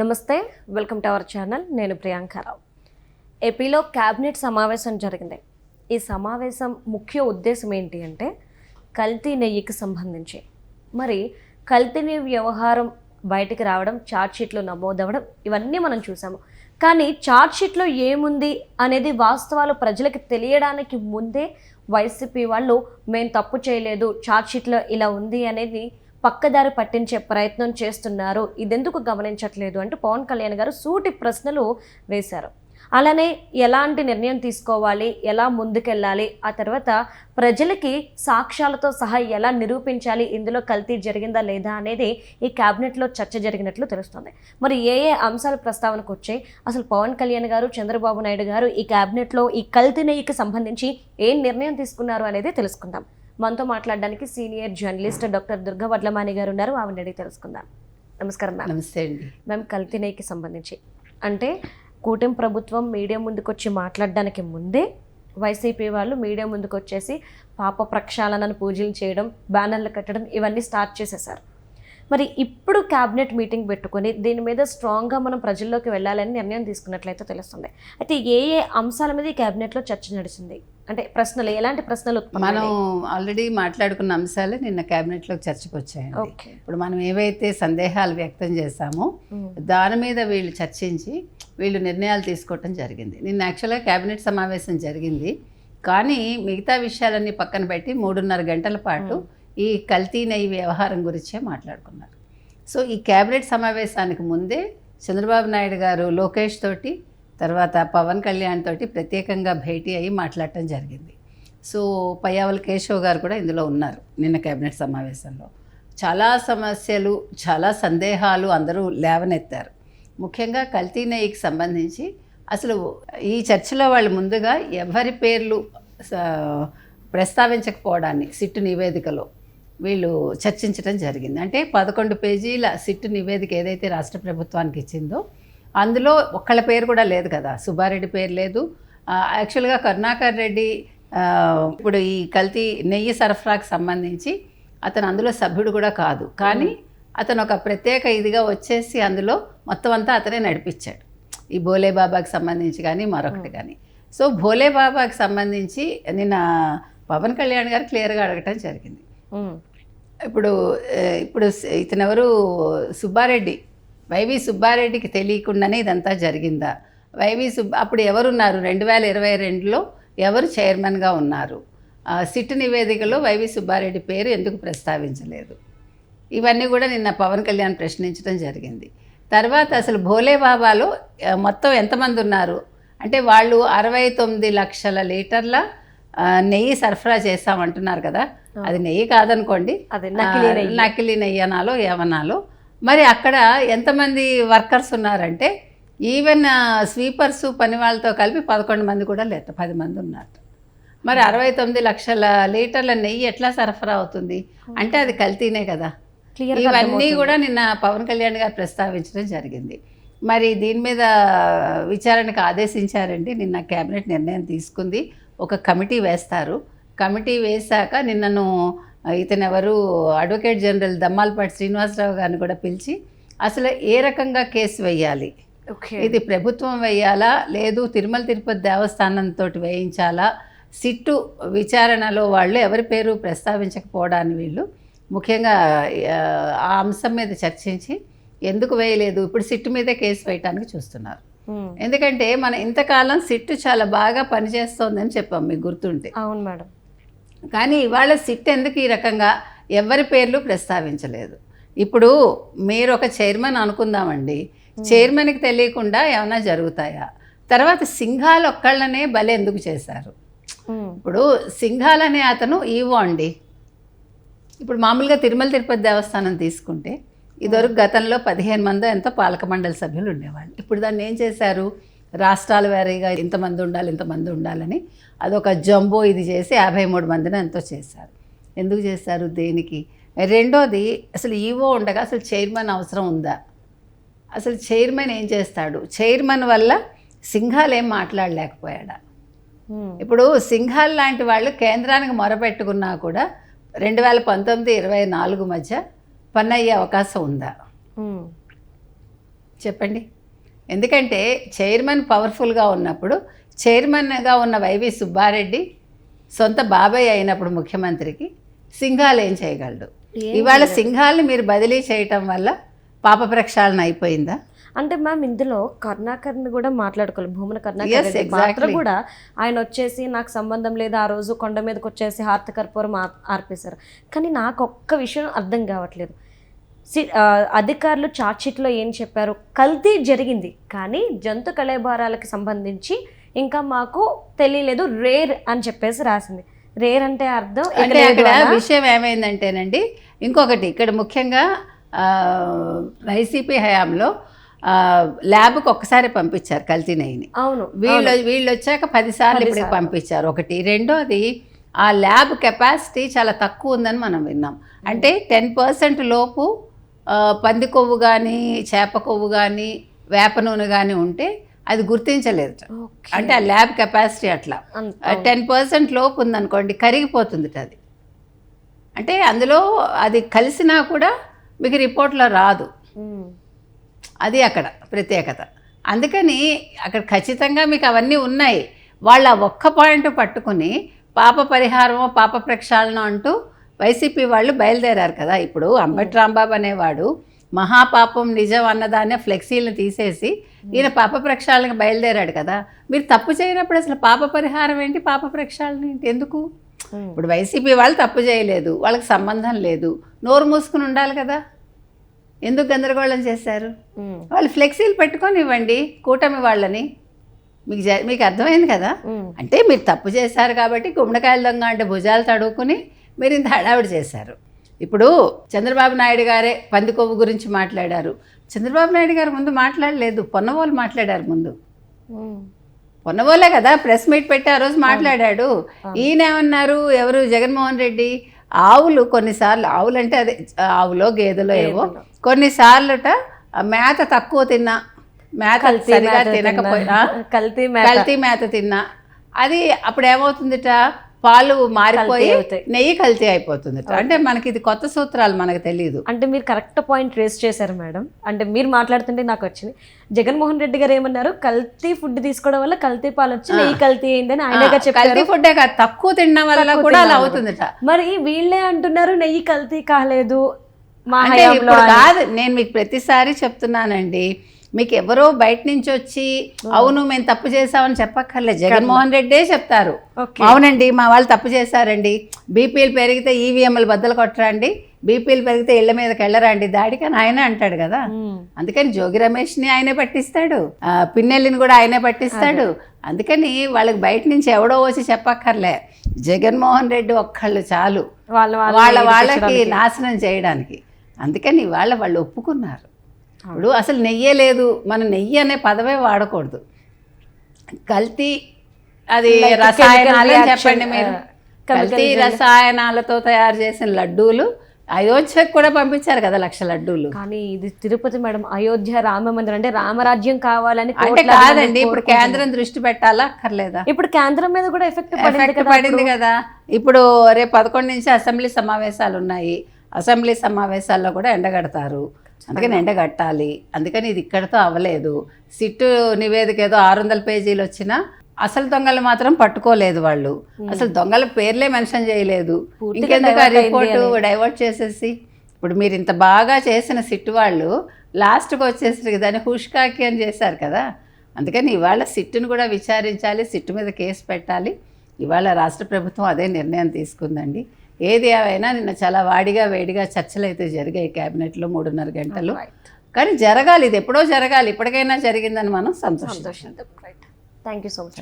నమస్తే welcome to our channel. నేను ప్రియాంకారావు ఏపీలో క్యాబినెట్ సమావేశం జరిగింది. ఈ సమావేశం ముఖ్య ఉద్దేశం ఏంటి అంటే కల్తీ నెయ్యికి సంబంధించి. మరి కల్తీ నెయ్యి వ్యవహారం బయటికి రావడం ఛార్జ్షీట్లో నమోదవడం ఇవన్నీ మనం చూసాము. కానీ ఛార్జ్షీట్లో ఏముంది అనేది వాస్తవాలు ప్రజలకు తెలియడానికి ముందే వైసీపీ వాళ్ళు మేము తప్పు చేయలేదు ఛార్జ్షీట్లో ఇలా ఉంది అనేది పక్కదారి పట్టించే ప్రయత్నం చేస్తున్నారు. ఇదెందుకు గమనించట్లేదు అంటూ పవన్ కళ్యాణ్ గారు సూటి ప్రశ్నలు వేశారు. అలానే ఎలాంటి నిర్ణయం తీసుకోవాలి? ఎలా ముందుకెళ్ళాలి? ఆ తర్వాత ప్రజలకి సాక్ష్యాలతో సహా ఎలా నిరూపించాలి? ఇందులో కల్తీ జరిగిందా లేదా అనేది ఈ క్యాబినెట్లో చర్చ జరిగినట్లు తెలుస్తుంది. మరి ఏ ఏ అంశాలు ప్రస్తావనకు వచ్చాయి? అసలు పవన్ కళ్యాణ్ గారు చంద్రబాబు నాయుడు గారు ఈ క్యాబినెట్లో ఈ కల్తీ నెయ్యికి సంబంధించి ఏం నిర్ణయం తీసుకున్నారు అనేది తెలుసుకుందాం. మనతో మాట్లాడడానికి senior journalist doctor Durga Vadlamani గారు ఉన్నారు. ఆవిడ అడిగి తెలుసుకుందాం. నమస్కారం మ్యామ్. నమస్తే అండి. మ్యామ్ కల్తీ నెయ్యికి సంబంధించి. అంటే కూటమి ప్రభుత్వం మీడియా ముందుకు వచ్చి మాట్లాడడానికి ముందే వైసీపీ వాళ్ళు మీడియా ముందుకు వచ్చేసి పాప ప్రక్షాళనను పూజలు చేయడం బ్యానర్లు కట్టడం ఇవన్నీ స్టార్ట్ చేసేసారు. మరి ఇప్పుడు క్యాబినెట్ మీటింగ్ పెట్టుకొని దీని మీద స్ట్రాంగ్గా మనం ప్రజల్లోకి వెళ్ళాలని నిర్ణయం తీసుకున్నట్లయితే తెలుస్తుంది. అయితే ఏ ఏ అంశాల మీద ఈ క్యాబినెట్లో చర్చ నడిచింది? అంటే ప్రశ్నలు ఎలాంటి ప్రశ్నలు? మనం ఆల్రెడీ మాట్లాడుకున్న అంశాలు నిన్న కేబినెట్లో చర్చకు వచ్చాయండి. ఓకే. ఇప్పుడు మనం ఏవైతే సందేహాలు వ్యక్తం చేశామో. దాని మీద వీళ్ళు చర్చించి వీళ్ళు నిర్ణయాలు తీసుకోవటం జరిగింది. నిన్న యాక్చువల్గా కేబినెట్ సమావేశం జరిగింది. కానీ మిగతా విషయాలన్నీ పక్కన పెట్టి మూడున్నర గంటల పాటు ఈ కల్తీ నెయ్యి వ్యవహారం గురించే మాట్లాడుకున్నారు. సో ఈ క్యాబినెట్ సమావేశానికి ముందే చంద్రబాబు నాయుడు గారు లోకేష్ తోటి తర్వాత పవన్ కళ్యాణ్ తోటి ప్రత్యేకంగా భేటీ అయ్యి మాట్లాడటం జరిగింది. సో పయ్యావల కేశవ్ గారు కూడా ఇందులో ఉన్నారు నిన్న కేబినెట్ సమావేశంలో. చాలా సమస్యలు చాలా సందేహాలు అందరూ లేవనెత్తారు. ముఖ్యంగా కల్తీ నెయ్యికి సంబంధించి అసలు ఈ చర్చలో వాళ్ళు ముందుగా ఎవరి పేర్లు ప్రస్తావించకపోవడాన్ని సిట్టు నివేదికలో వీళ్ళు చర్చించడం జరిగింది. అంటే పదకొండు పేజీల సిట్టు నివేదిక ఏదైతే రాష్ట్ర ప్రభుత్వానికి ఇచ్చిందో అందులో ఒక్కళ్ళ పేరు కూడా లేదు కదా. సుబ్బారెడ్డి పేరు లేదు. యాక్చువల్గా కరుణాకర్ రెడ్డి ఇప్పుడు ఈ కల్తీ నెయ్యి సరఫరాకు సంబంధించి అతను అందులో సభ్యుడు కూడా కాదు. కానీ అతను ఒక ప్రత్యేక ఇదిగా వచ్చేసి అందులో మొత్తం అంతా అతనే నడిపించాడు. ఈ భోలే బాబాకి సంబంధించి కానీ మరొకటి కానీ. సో భోలే బాబాకి సంబంధించి నిన్న పవన్ కళ్యాణ్ గారు క్లియర్గా అడగటం జరిగింది. ఇప్పుడు ఇప్పుడు ఇతనెవరు? సుబ్బారెడ్డి. వైవి సుబ్బారెడ్డికి తెలియకుండానే ఇదంతా జరిగిందా? వైవి సుబ్బ అప్పుడు ఎవరున్నారు? రెండు వేల ఇరవై రెండులో ఎవరు చైర్మన్గా ఉన్నారు? సిట్ నివేదికలో వైవి సుబ్బారెడ్డి పేరు ఎందుకు ప్రస్తావించలేదు? ఇవన్నీ కూడా నిన్న పవన్ కళ్యాణ్ ప్రశ్నించడం జరిగింది. తర్వాత అసలు భోలే బాబాలో మొత్తం ఎంతమంది ఉన్నారు? అంటే వాళ్ళు అరవై తొమ్మిది లక్షల లీటర్ల నెయ్యి సరఫరా చేస్తామంటున్నారు కదా. అది నెయ్యి కాదనుకోండి. నకిలీ నెయ్యి. అనాలో ఏమనాలో మరి అక్కడ ఎంతమంది వర్కర్స్ ఉన్నారంటే ఈవెన్ స్వీపర్స్ పని వాళ్ళతో కలిపి పదకొండు మంది కూడా లేట పది మంది ఉన్నారు. మరి అరవై తొమ్మిది లక్షల లీటర్ల నెయ్యి ఎట్లా సరఫరా అవుతుంది? అంటే అది కల్తీనే కదా. ఇవన్నీ కూడా నిన్న పవన్ కళ్యాణ్ గారు ప్రస్తావించడం జరిగింది. మరి దీని మీద విచారణకు ఆదేశించారండి. నిన్న కేబినెట్ నిర్ణయం తీసుకుంది. ఒక కమిటీ వేస్తారు. కమిటీ వేశాక నిన్నను ఇతను ఎవరు? అడ్వకేట్ జనరల్ దమ్మాలపాటి శ్రీనివాసరావు గారిని కూడా పిలిచి అసలు ఏ రకంగా కేసు వేయాలి? ఇది ప్రభుత్వం వేయాలా? లేదు తిరుమల తిరుపతి దేవస్థానంతో వేయించాలా? సిట్టు విచారణలో వాళ్ళు ఎవరి పేరు ప్రస్తావించకపోవడాన్ని వీళ్ళు ముఖ్యంగా ఆ, అంశం మీద చర్చించి ఎందుకు వేయలేదు? ఇప్పుడు సిట్టు మీదే కేసు వేయటానికి చూస్తున్నారు. ఎందుకంటే మన ఇంతకాలం సిట్టు చాలా బాగా పనిచేస్తోందని చెప్పాం మీకు గుర్తుంటే. అవును మేడం. కానీ ఇవాళ సిట్ ఎందుకు ఈ రకంగా ఎవరి పేర్లు ప్రస్తావించలేదు. ఇప్పుడు మీరు ఒక చైర్మన్ అనుకుందామండి. చైర్మన్కి తెలియకుండా ఏమైనా జరుగుతాయా? తర్వాత సింఘాలు ఒక్కళ్ళనే బలి ఎందుకు చేశారు. ఇప్పుడు సింఘాల్ అనే అతను ఈవో అండి. ఇప్పుడు మామూలుగా తిరుమల తిరుపతి దేవస్థానం తీసుకుంటే ఇదివరకు గతంలో పదిహేను మంది ఎంతో పాలక మండలి సభ్యులు ఉండేవాళ్ళు. ఇప్పుడు దాన్ని ఏం చేశారు? రాష్ట్రాల వారీగా ఇంతమంది ఉండాలి ఇంతమంది ఉండాలని అదొక జంబో ఇది చేసి యాభై మూడు మందిని ఎంతో చేశారు. ఎందుకు చేశారు దేనికి? రెండోది అసలు ఈవో ఉండగా అసలు చైర్మన్ అవసరం ఉందా? అసలు చైర్మన్ ఏం చేస్తాడు? చైర్మన్ వల్ల సింఘాలు ఏం మాట్లాడలేకపోయాడా. ఇప్పుడు సింఘాల్ లాంటి వాళ్ళు కేంద్రానికి మొరపెట్టుకున్నా కూడా రెండు వేల పంతొమ్మిది ఇరవై నాలుగు మధ్య పని అయ్యే అవకాశం ఉందా. చెప్పండి. ఎందుకంటే చైర్మన్ పవర్ఫుల్గా ఉన్నప్పుడు చైర్మన్గా ఉన్న వైవి సుబ్బారెడ్డి సొంత బాబాయ్ అయినప్పుడు ముఖ్యమంత్రికి సింఘాలు ఏం చేయగలడు? ఇవాళ సింఘాల్ని మీరు బదిలీ చేయటం వల్ల పాప ప్రక్షాళన అయిపోయిందా? అంటే మ్యామ్ ఇందులో కరుణాకర్ని కూడా మాట్లాడుకోవాలి. భూమన Yes, కరుణాకర్ పాత్ర. కూడా ఆయన వచ్చేసి నాకు సంబంధం లేదు ఆ రోజు కొండ మీదకి వచ్చేసి హారత కర్పూరం ఆర్పేశారు. కానీ నాకు ఒక్క విషయం అర్థం కావట్లేదు. అధికారులు చార్జ్షీట్లో ఏం చెప్పారు? కల్తీ జరిగింది. కానీ జంతు కళేభారాలకు సంబంధించి ఇంకా మాకు తెలియలేదు రేర్ అని చెప్పేసి రాసింది. రేర్ అంటే అర్థం అంటే అక్కడ? విషయం ఏమైందంటేనండి ఇంకొకటి ఇక్కడ ముఖ్యంగా వైసీపీ హయాంలో ల్యాబ్కి ఒక్కసారి పంపించారు కల్తీ నెయ్యిని అవును వీళ్ళు వీళ్ళు వచ్చాక పదిసార్లు ఇప్పుడు పంపించారు ఒకటి. రెండోది ఆ ల్యాబ్ కెపాసిటీ చాలా తక్కువ ఉందని మనం విన్నాం. అంటే టెన్ పర్సెంట్ లోపు పంది కొవ్వు కానీ చేప కొవ్వు కానీ వేప నూనె కానీ ఉంటే అది గుర్తించలేదు. అంటే ఆ ల్యాబ్ కెపాసిటీ అట్లా. టెన్ పర్సెంట్ లోపు ఉందనుకోండి కరిగిపోతుంది అది. అంటే అందులో అది కలిసినా కూడా మీకు రిపోర్ట్లో రాదు. అది అక్కడ ప్రత్యేకత. అందుకని అక్కడ ఖచ్చితంగా మీకు అవన్నీ ఉన్నాయి. వాళ్ళ ఒక్క పాయింట్ పట్టుకుని పాప పరిహారమో పాప ప్రక్షాళన అంటూ వైసీపీ వాళ్ళు బయలుదేరారు కదా. ఇప్పుడు అంబటి రాంబాబు అనేవాడు మహాపాపం నిజం అన్నదాన్నే ఫ్లెక్సీలను తీసేసి ఈయన పాప ప్రక్షాళనకు బయలుదేరాడు కదా. మీరు తప్పు చేయనప్పుడు అసలు పాప పరిహారం ఏంటి పాప ప్రక్షాళన ఏంటి? ఎందుకు. ఇప్పుడు వైసీపీ వాళ్ళు తప్పు చేయలేదు వాళ్ళకి సంబంధం లేదు. నోరు మూసుకుని ఉండాలి కదా. ఎందుకు గందరగోళం చేశారు. వాళ్ళు ఫ్లెక్సీలు పెట్టుకొని ఇవ్వండి కూటమి వాళ్ళని. మీకు జ- మీకు అర్థమైంది కదా. అంటే మీరు తప్పు చేశారు కాబట్టి గుమ్మడికాయల దొంగ అంటే భుజాలు తడువుకుని మీరు ఇంత హడావిడి చేశారు. ఇప్పుడు చంద్రబాబు నాయుడు గారే పంది కొవ్వు గురించి మాట్లాడారు. చంద్రబాబు నాయుడు గారు ముందు మాట్లాడలేదు పొన్నవోలు మాట్లాడారు ముందు. పొన్నవోలే కదా ప్రెస్ మీట్ పెట్టి ఆ రోజు మాట్లాడాడు. ఈయన ఏమన్నారు ఎవరు? జగన్మోహన్ రెడ్డి? ఆవులు కొన్నిసార్లు ఆవులు అంటే అదే ఆవులో గేదెలో ఏవో. కొన్నిసార్లుట మేత తక్కువ తిన్నా మేత సరిగా తినకపోయినా తిన్నా. కల్తీ మేత కల్తీ మేత తిన్నా అది అప్పుడు ఏమవుతుందిట పాలు మారిపోయి. నెయ్యి కల్తీ అయిపోతుందిట అంటే మనకి ఇది కొత్త సూత్రాలు మనకు తెలియదు అంటే మీరు కరెక్ట్ పాయింట్ రేస్ చేశారు మేడం. అంటే మీరు మాట్లాడుతుంటే నాకు వచ్చింది. జగన్మోహన్ రెడ్డి గారు ఏమన్నారు? కల్తీ ఫుడ్ తీసుకోవడం వల్ల కల్తీ పాలు వచ్చి నెయ్యి కల్తీ అయిందని ఆయనగా చెప్పారు కల్తీ ఫుడ్డే కాదు తక్కువ తినడం వల్ల కూడా అలా తినడం అవుతుందిట మరి వీళ్ళే అంటున్నారు నెయ్యి కల్తీ కాలేదు మా కాదు నేను మీకు ప్రతిసారి చెప్తున్నానండి. మీకు ఎవరో బయట నుంచి వచ్చి అవును మేము తప్పు చేసామని చెప్పక్కర్లేదు. జగన్మోహన్ రెడ్డే చెప్తారు. అవునండి మా వాళ్ళు తప్పు చేశారండి. బీపీలు పెరిగితే ఈవీఎంలు బద్దలు కొట్టరండి. బీపీలు పెరిగితే ఇళ్ళ మీదకి వెళ్ళరండి. దాడికి అని ఆయనే అంటాడు కదా. అందుకని జోగి రమేష్ని ఆయనే పట్టిస్తాడు. పిన్నెల్లిని కూడా ఆయనే పట్టిస్తాడు. అందుకని వాళ్ళకి బయట నుంచి ఎవడో వచ్చి చెప్పక్కర్లే. జగన్మోహన్ రెడ్డి ఒక్కళ్ళు చాలు. వాళ్ళ వాళ్ళకి నాశనం చేయడానికి. అందుకని వాళ్ళ వాళ్ళు ఒప్పుకున్నారు. ఇప్పుడు అసలు నెయ్యే లేదు. మన నెయ్యి అనే పదవే వాడకూడదు. కల్తీ అది రసాయనాలు చెప్పండి మీరు. కల్తీ రసాయనాలతో తయారు చేసిన లడ్డూలు అయోధ్యకు కూడా పంపించారు కదా లక్ష లడ్డూలు. కానీ ఇది తిరుపతి మేడం అయోధ్య రామ మందిరం అంటే రామరాజ్యం కావాలని అంటే కాదండి ఇప్పుడు కేంద్రం దృష్టి పెట్టాలా? అక్కర్లేదా? ఇప్పుడు కేంద్రం మీద కూడా ఎఫెక్ట్ పడింది ఎఫెక్ట్ పడింది కదా. ఇప్పుడు రేపు పదకొండు నుంచి అసెంబ్లీ సమావేశాలు ఉన్నాయి. అసెంబ్లీ సమావేశాల్లో కూడా ఎండగడతారు. అందుకని ఎండగట్టాలి అందుకని ఇది ఇక్కడతో అవ్వలేదు. సిట్టు నివేదిక ఏదో ఆరు వందల పేజీలు వచ్చినా అసలు దొంగలు మాత్రం పట్టుకోలేదు వాళ్ళు. అసలు దొంగల పేర్లే మెన్షన్ చేయలేదు. ఇంకెందుకు రిపోర్టు డైవర్ట్ చేసేసి? ఇప్పుడు మీరు ఇంత బాగా చేసిన సిట్టు వాళ్ళు లాస్ట్కి వచ్చేసరికి దాన్ని హుష్కాకి అని చేశారు కదా. అందుకని ఇవాళ సిట్టును కూడా విచారించాలి సిట్టు మీద కేసు పెట్టాలి. ఇవాళ రాష్ట్ర ప్రభుత్వం అదే నిర్ణయం తీసుకుందండి. ఏది ఏమైనా నిన్న చాలా వాడిగా వేడిగా చర్చలు అయితే జరిగాయి క్యాబినెట్లో మూడున్నర గంటలు. కానీ జరగాలి ఇది ఎప్పుడో జరగాలి ఇప్పటికైనా జరిగిందని మనం సంతోషం థ్యాంక్ యూ సో మచ్